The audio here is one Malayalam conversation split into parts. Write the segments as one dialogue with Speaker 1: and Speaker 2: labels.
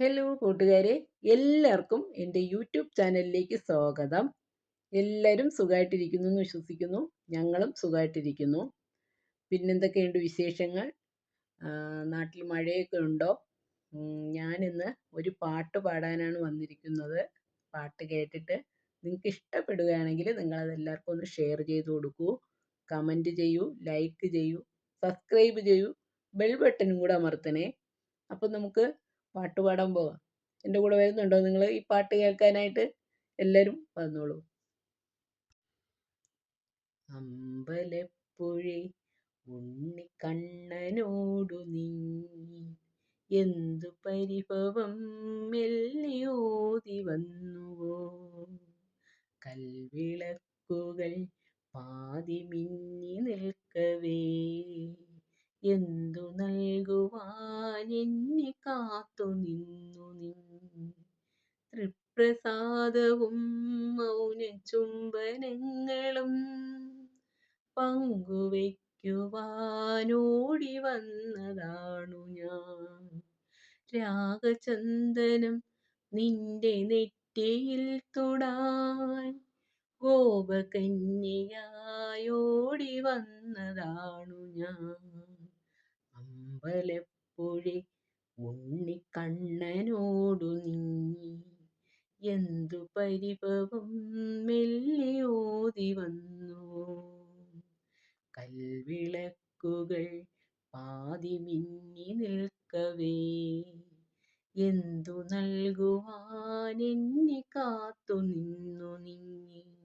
Speaker 1: ഹലോ കൂട്ടുകാരെ. എല്ലാവർക്കും എന്റെ യൂട്യൂബ് ചാനലിലേക്ക് സ്വാഗതം. എല്ലാവരും സുഖമായിട്ടിരിക്കുന്നു എന്ന് വിശ്വസിക്കുന്നു. ഞങ്ങളും സുഖമായിട്ടിരിക്കുന്നു പിന്നെന്തൊക്കെയുണ്ട് വിശേഷങ്ങൾ? നാട്ടിൽ മഴയൊക്കെ ഉണ്ടോ? ഞാനിന്ന് ഒരു പാട്ട് പാടാനാണ് വന്നിരിക്കുന്നത്. പാട്ട് കേട്ടിട്ട് നിങ്ങൾക്ക് ഇഷ്ടപ്പെടുകയാണെങ്കിൽ നിങ്ങളത് എല്ലാവർക്കും ഒന്ന് ഷെയർ ചെയ്ത് കൊടുക്കൂ. കമന്റ് ചെയ്യൂ ലൈക്ക് ചെയ്യൂ സബ്സ്ക്രൈബ് ചെയ്യൂ ബെൽ ബട്ടനും കൂടെ അമർത്തണേ. അപ്പം നമുക്ക് പാട്ട് പാടാൻ പോവാം. എന്റെ കൂടെ വരുന്നുണ്ടോ? നിങ്ങൾ ഈ പാട്ട് കേൾക്കാനായിട്ട് എല്ലാവരും വന്നോളൂ. അമ്പലപ്പുഴി ഉണ്ണിക്കണ്ണനോടു നീ എന്തു പരിഭവം മെല്ലിയോതി വന്നുവോ? കൽവിളക്കുകൾ പാതി മിന്നി നിൽക്കവേ. എന്തു നൽകുവാൻ എന്നെ കാത്തു നിന്നു നീ തൃപ്രസാദവും മൗന ചുംബനങ്ങളും പങ്കുവയ്ക്കുവാനോടി വന്നതാണു ഞാൻ. രാഗചന്ദനം നിന്റെ നെറ്റിയിൽ തൊടാൻ ഗോപകന്യയായോടി വന്നതാണു ഞാൻ. അമ്പലപ്പുഴി ഉണ്ണിക്കണ്ണനോടു നീ എന്തു പരിഭവം മെല്ലിയോതി വന്നു. കൽവിളക്കുകൾ പാതി മിന്നി നിൽക്കവേ. എന്തു നൽകുവാൻ എന്നെ കാത്തു നിന്നു നീ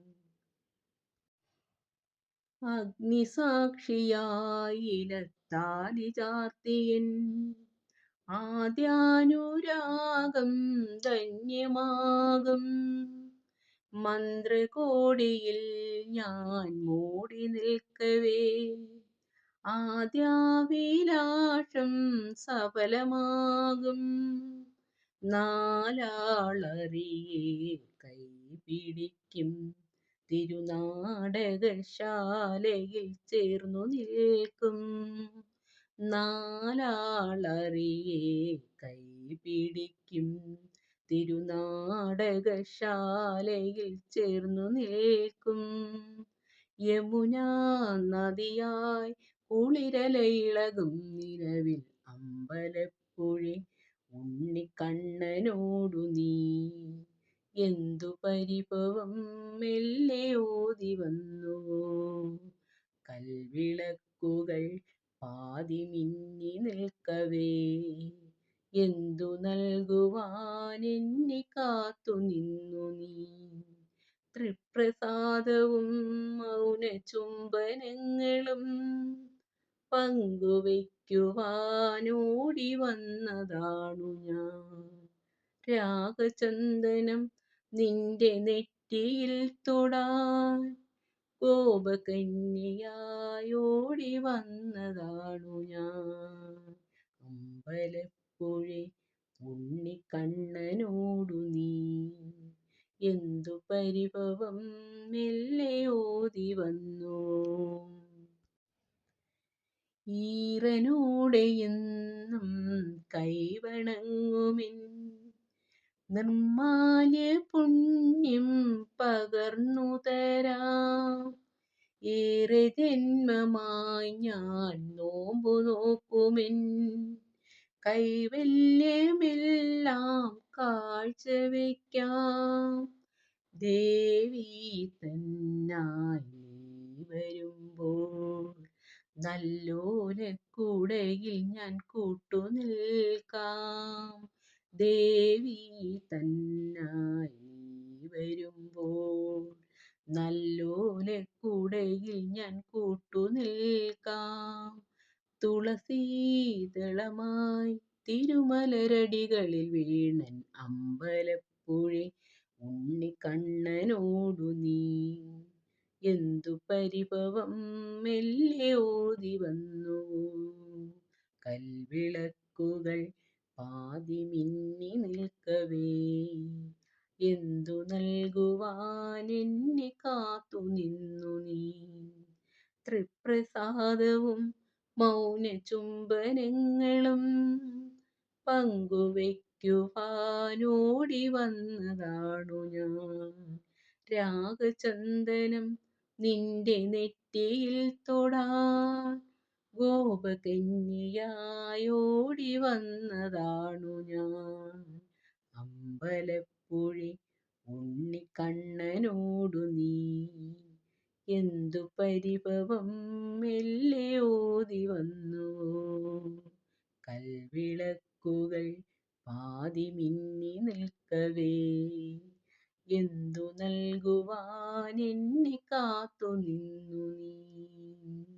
Speaker 1: അഗ്നിസാക്ഷിയായിലത്താലി ചാർത്തിയൻ. ആദ്യാനുരാഗം ധന്യമാകും. മന്ത്രകോടിയിൽ ഞാൻ മൂടി നിൽക്കവേ. ആദ്യാവിലാഷം സഫലമാകും. കൈ കൈപിടിക്കും തിരുനാടകശാലയിൽ ചേർന്നു നിൽക്കും. നാലാളറിയെ കൈപിടിക്കും തിരുനാടകശാലയിൽ ചേർന്നു നിൽക്കും. യമുന നദിയായി കുളിരലയിളകും നിലവിൽ അമ്പലപ്പുഴി ഉണ്ണിക്കണ്ണനോടു നീ. എന്തു പരിഭവം മെല്ലെ ഓതി വന്നുവോ കൽവിളക്കുകൾ പാതി മിന്നി നിൽക്കവേ. എന്തു നൽകുവാൻ എന്നെ കാത്തു നിന്നു നീ. തൃപ്രസാദവും മൗന ചുംബനങ്ങളും പങ്കുവയ്ക്കുവാനോടി വന്നതാണു ഞാൻ. രാഗചന്ദനം നിന്റെ നെറ്റിയിൽ തൊടാൻ കോപകന്യയായോടി വന്നതാണു ഞാൻ. അമ്പലപ്പുഴി ഉണ്ണിക്കണ്ണനോടു നീ എന്തു പരിഭവം മെല്ലെ ഓതി വന്നു. ഈറനോടെ എന്നും കൈവണങ്ങുമിൻ നിർമാല്യ പുണ്യം പകർന്നു തരാം. ഏറെ ജന്മമായി ഞാൻ നോമ്പു നോക്കുമെൻ. കൈവല്യമെല്ലാം കാഴ്ചവെക്കാം ദേവി തന്നായി വരുമ്പോൾ കൂടെയിൽ ഞാൻ കൂട്ടുനിൽക്കാം. ദേവി തന്നായി വരുമ്പോൾ നല്ലോലക്കൂടയിൽ ഞാൻ കൂട്ടുനിൽക്കാം. തുളസീതളമായി തിരുമലരടികളിൽ വീണൻ അമ്പലപ്പുഴി ഉണ്ണിക്കണ്ണനോടു നീ. എന്തു പരിഭവം മെല്ലെ ഓതി വന്നു. കൽവിളക്കുകൾ പാതി മിന്നി നിൽക്കവേ. എന്തു നൽകുവാൻ എന്നെ കാത്തു നിന്നു നീ? തൃപ്രസാദവും മൗന ചുംബനങ്ങളും പങ്കുവയ്ക്കുവാനോടി വന്നതാണു ഞാൻ. രാഗചന്ദനം നിന്റെ നെറ്റിയിൽ തൊടാൻ ഗോപകന്യയായോടി വന്നതാണു ഞാൻ. അമ്പലപ്പുഴി ഉണ്ണിക്കണ്ണനോടു നീ. എന്തു പരിഭവം മെല്ലെ ഓതി വന്നു. കൽവിളക്കുകൾ പാതി മിന്നി നിൽക്കവേ. എന്തു നൽകുവാൻ എന്നെ കാത്തു നിന്നു നീ.